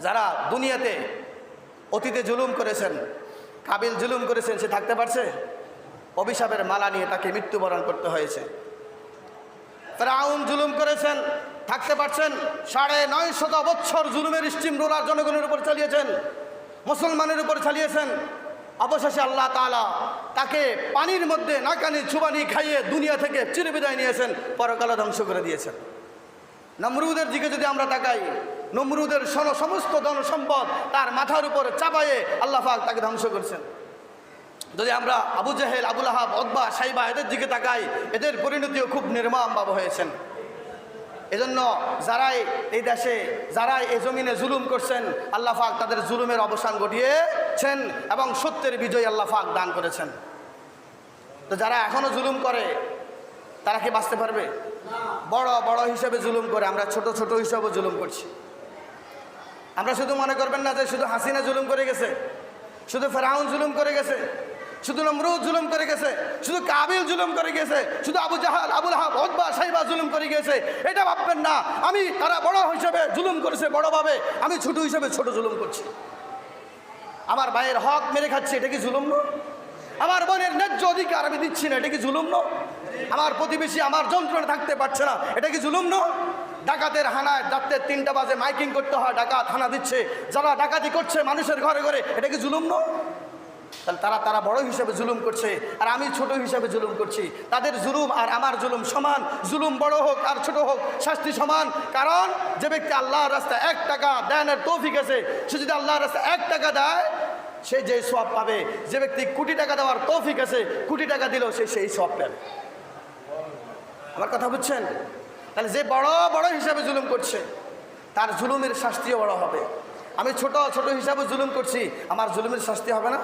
যারা দুনিয়াতে অতীতে জুলুম করেছেন, কাবিল জুলুম করেছেন, সে থাকতে পারছে? অভিশাপের মালা নিয়ে তাকে মৃত্যুবরণ করতে হয়েছে। তারা ফেরাউন জুলুম করেছেন, থাকতে পারছেন? সাড়ে নয় শত বছর জুলুমের স্টিম রোলার জনগণের উপর চালিয়েছেন, মুসলমানের উপর চালিয়েছেন। অবশেষে আল্লাহ তাআলা তাকে পানির মধ্যে, নাকানি, চুবানি খাইয়ে দুনিয়া থেকে চিরবিদায় নিয়েছেন পরকালে ধ্বংস করে দিয়েছেন। নমরুদের দিকে যদি আমরা তাকাই, নমরুদের সন- সমস্ত ধন সম্পদ তার মাথার উপর চাপায়ে আল্লাহ পাক তাকে ধ্বংস করছেন। যদি আমরা আবু জাহেল, আবুল আহাব, অকবা, সাইবা এদের দিকে তাকাই, এদের পরিণতিও খুব নির্মমভাবে হয়েছেন। এজন্য যারাই এই দেশে, যারাই এই জমিনে জুলুম করছেন, আল্লাহ পাক তাদের জুলুমের অবসান ঘটিয়েছেন এবং সত্যের বিজয় আল্লাহ পাক দান করেছেন। তো যারা এখনও জুলুম করে তারা কি বাঁচতে পারবে? বড় বড় হিসাবে জুলুম করে, আমরা ছোট ছোট হিসাবে জুলুম করছি। আমরা শুধু মনে করবেন না যে শুধু হাসিনা জুলুম করে গেছে, শুধু ফেরাউন জুলুম করে গেছে, শুধু নমরুদ জুলুম করে গেছে, শুধু কাবিল জুলুম করে গেছে, শুধু আবু জাহাল, আবুল হাব ওদবা সাইবা জুলুম করে গেছে, এটা ভাববেন না। আমি, তারা বড় হিসেবে জুলুম করেছে বড়ভাবে, আমি ছোট হিসেবে ছোট জুলুম করছি। আমার ভাইয়ের হক মেরে খাচ্ছে, এটা কি জুলুম না? আমার বোনের ন্যায্য অধিকার আমি দিচ্ছি না, এটা কি জুলুম না? আমার প্রতিবেশী আমার যন্ত্রণা থাকতে পারছে না। এটা কি জুলুম না ডাকাতের হানায় রাত্রের তিনটা বাজে মাইকিং করতে হয়, ডাকাত হানা দিচ্ছে। যারা ডাকাতি করছে মানুষের ঘরে ঘরে, এটা কি জুলুম না তাহলে তারা তারা বড় হিসেবে জুলুম করছে, আর আমি ছোট হিসেবে জুলুম করছি। তাদের জুলুম আর আমার জুলুম সমান। জুলুম বড় হোক আর ছোট হোক, শাস্তি সমান। কারণ যে ব্যক্তি আল্লাহর রাস্তায় এক টাকা দেনের তৌফিক আছে, সে যদি আল্লাহর রাস্তায় এক টাকা দেয়, সে যে সব পাবে। যে ব্যক্তি কোটি টাকা দেওয়ার তৌফিক আছে, কোটি টাকা দিলেও সে সেই সব পাবে। আমার কথা বুঝছেন? তাহলে যে বড় বড় হিসাবে জুলুম করছে, তার জুলুমের শাস্তিও বড় হবে। আমি ছোট ছোট হিসাবে জুলুম করছি, আমার জুলুমের শাস্তি হবে না?